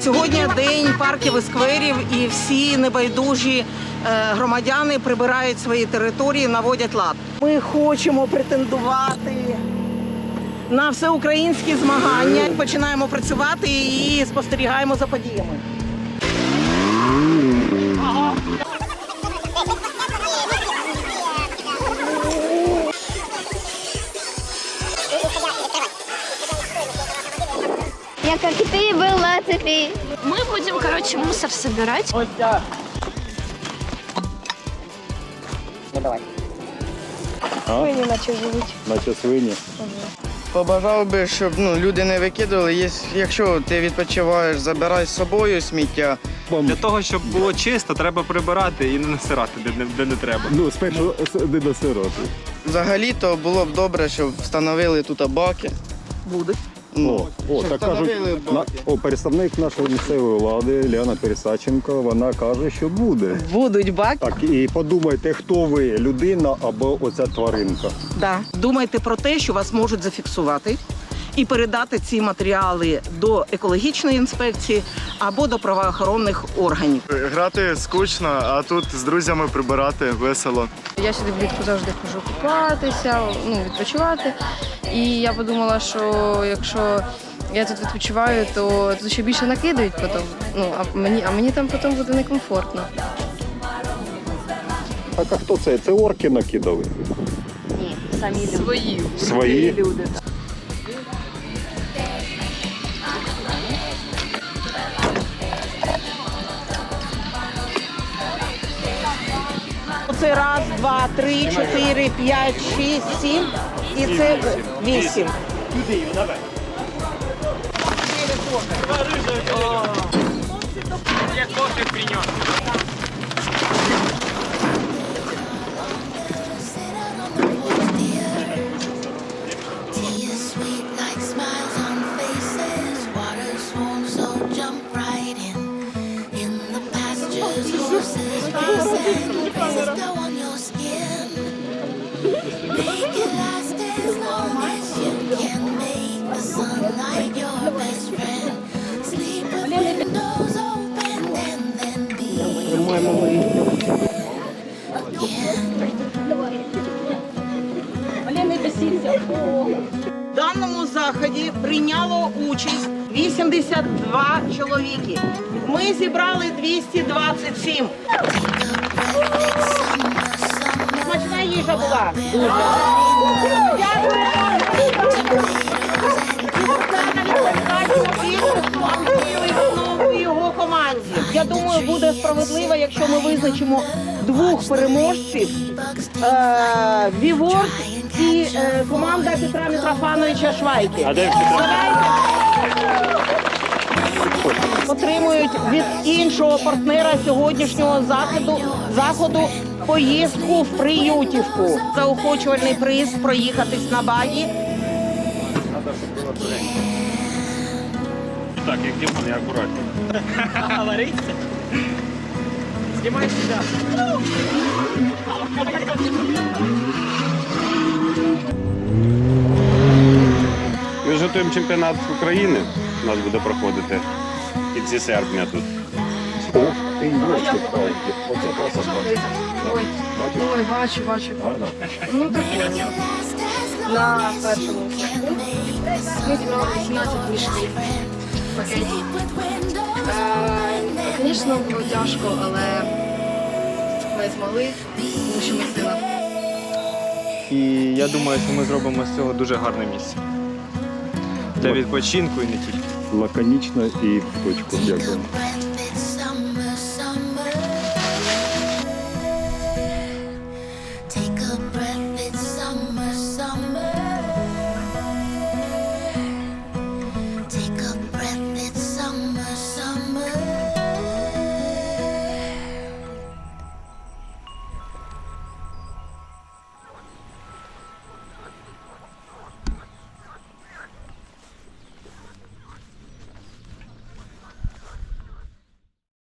Сьогодні день парків і скверів, і всі небайдужі е, громадяни прибирають свої території, наводять лад. Ми хочемо претендувати на всеукраїнські змагання. Починаємо працювати і спостерігаємо за подіями. ты был на цепи. Мы будем, короче, мусор собирать. наче свині. Побажав би, щоб ну, люди не викидували. Є- Якщо ти відпочиваєш, забирай з собою сміття. Для того, щоб було чисто, треба прибирати і не насирати, де, не- де не треба. Ну, спершу не до сироти. Взагалі-то було б добре, щоб встановили тут баки. Будуть. О, о, так кажуть, на, о, представник нашої місцевої влади Ліана Пересаченко, вона каже, що буде. Будуть баки. Так, і подумайте, хто ви, людина або оця тваринка. Да. Думайте про те, що вас можуть зафіксувати і передати ці матеріали до екологічної інспекції або до правоохоронних органів. Грати скучно, а тут з друзями прибирати весело. Я сюди влітку завжди ходжу купатися, ну, відпочивати. І я подумала, що якщо я тут відпочиваю, то тут ще більше накидають потім. Ну, а мені, а мені там потім буде некомфортно. Так, а хто це? Це орки накидали? Ні, самі Свої. Свої? Це раз, два, три, чотири, п'ять, шість, сім. І це вісім. Water В даному заході прийняло участь 82 чоловіки. Ми зібрали 227. Дуже. Я думаю, буде справедливо, якщо ми визначимо двох переможців. Е, Віворд і е, команда Петра Митрофановича Швайки. Отримують від іншого партнера сьогоднішнього заходу заходу поїздку в Приютівку. Заохочувальний приз проїхатись на багі. Так, як Дімон, я акуратно. Ми ж готуємо чемпіонат України. У нас буде проходити в кінці серпня тут. Ти йошки-палки. Оце красота. Ой, ой, бачу, бачу. Ну так на першому. Ми 18 мішків. Окей. Е, Звісно, було тяжко, але ми змогли, тому що ми сила. І я думаю, що ми зробимо з цього дуже гарне місце. Для відпочинку і не тільки. Лаконічно і в точку. Дякую.